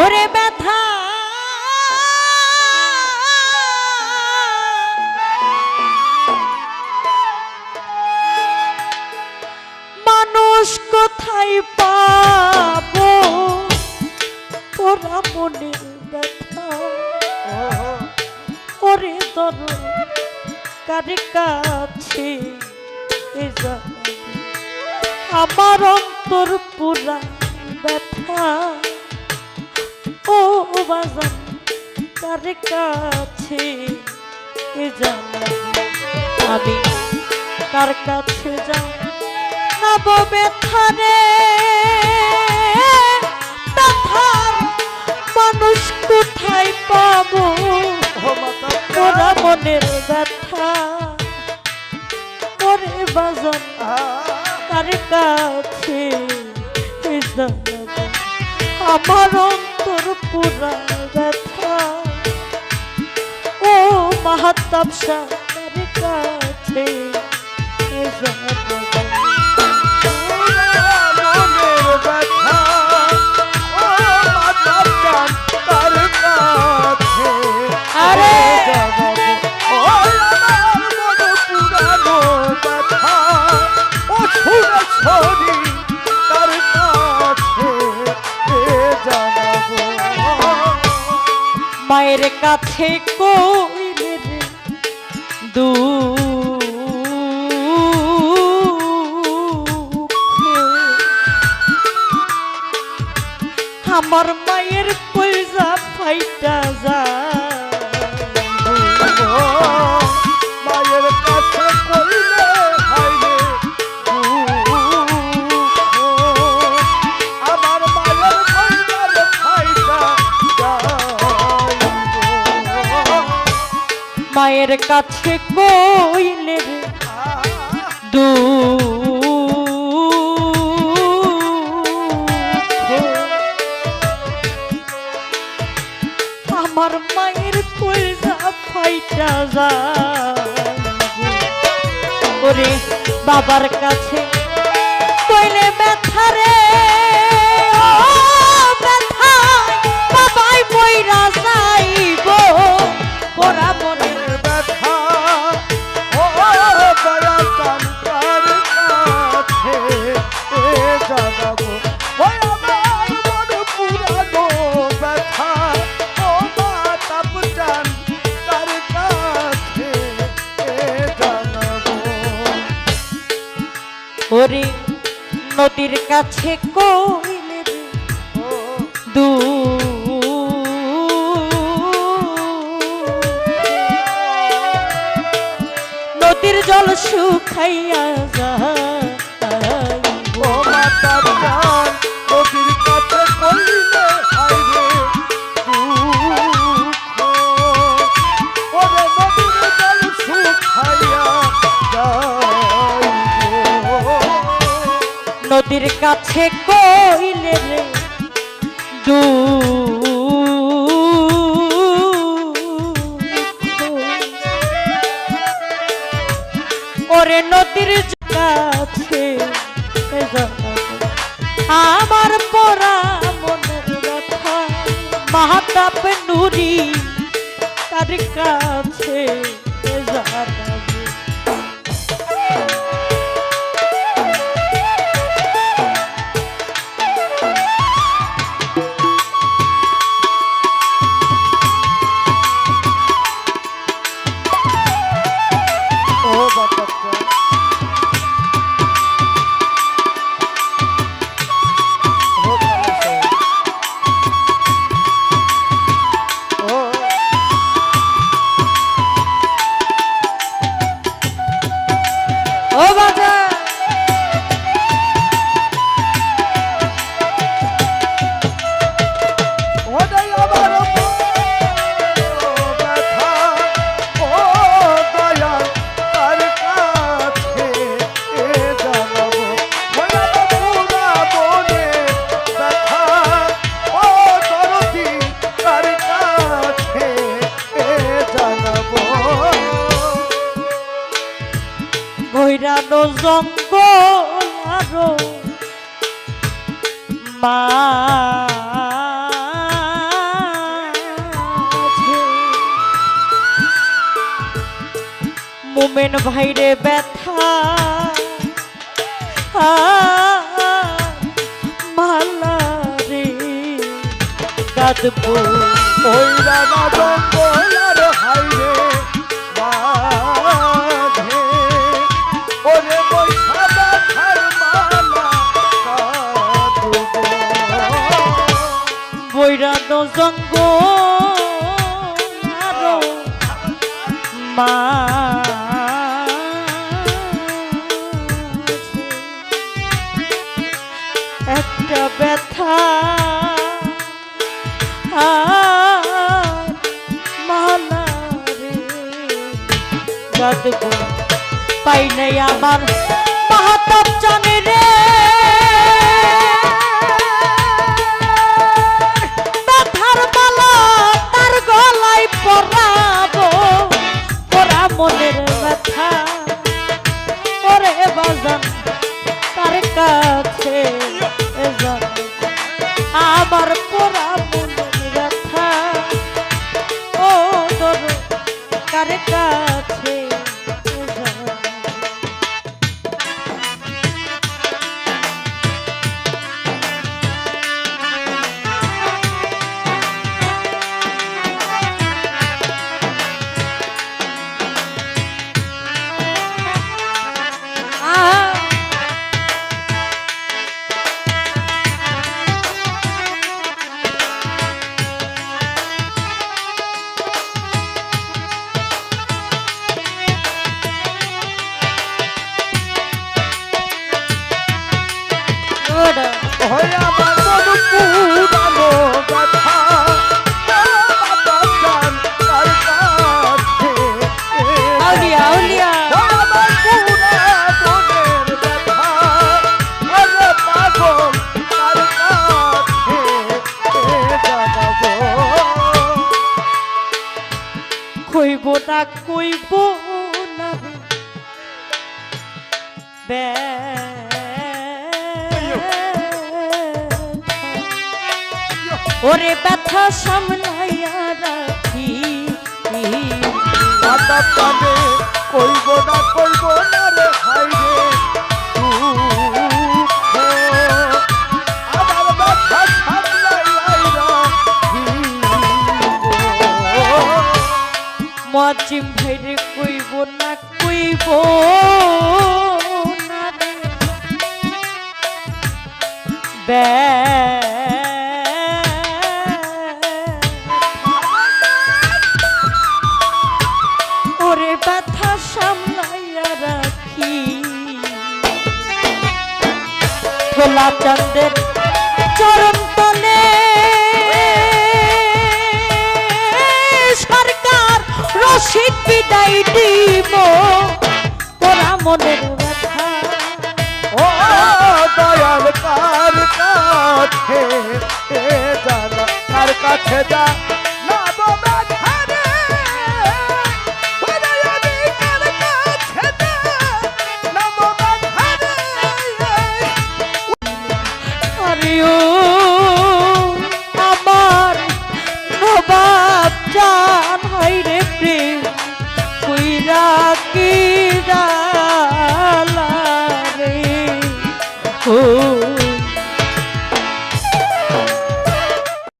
ওরে ব্যথা। মানুষ কোথায় পাবো? ওরা মনের ব্যথা। ওরে দর কারে কাছে আমার অন্তর পুরা ব্যথা। বাজান কার কাছে আমি কার কাছে যাও নব ব্যথারে মানুষ কোথায় পাবো? তোরা মনের ব্যথা করে বাজান কার কাছে আমার অন্তর পুরা ব্যথা ও মাহাত্তাব সার কাছে কাছে কইলে কাছে কইলে রে? কাছে কইলে ও নদীর জল শুকাইয়া নদীর কাছে কইলে রে, দুঃখ। ওরে নদীর কাছে আমার পরা মনের ব্যথা মাহাতাপ নুরি তার কাছে জানাব জঙ্গল আরও মা মোমেন ভাইরে ব্যথা মালা রে কাঁদবো। ওই রাধা মা। একটা ব্যথা মালা রে। কাঁদবো পাই নাই আমার মাহাতাব জানে রে। বাজান তার কাছে আমার পরা কইব না কইব না। বে ওরে ব্যথা সামলাইয়া রাখি। কইব না কইব না রে হাই ওরে ব্যথা সামলাইয়া রাখি। খোলা চন্দ্রের চরম তলে সরকার রশিদ বিদায় দিব। মনের ব্যথা। ও দয়াল কার কাছে যা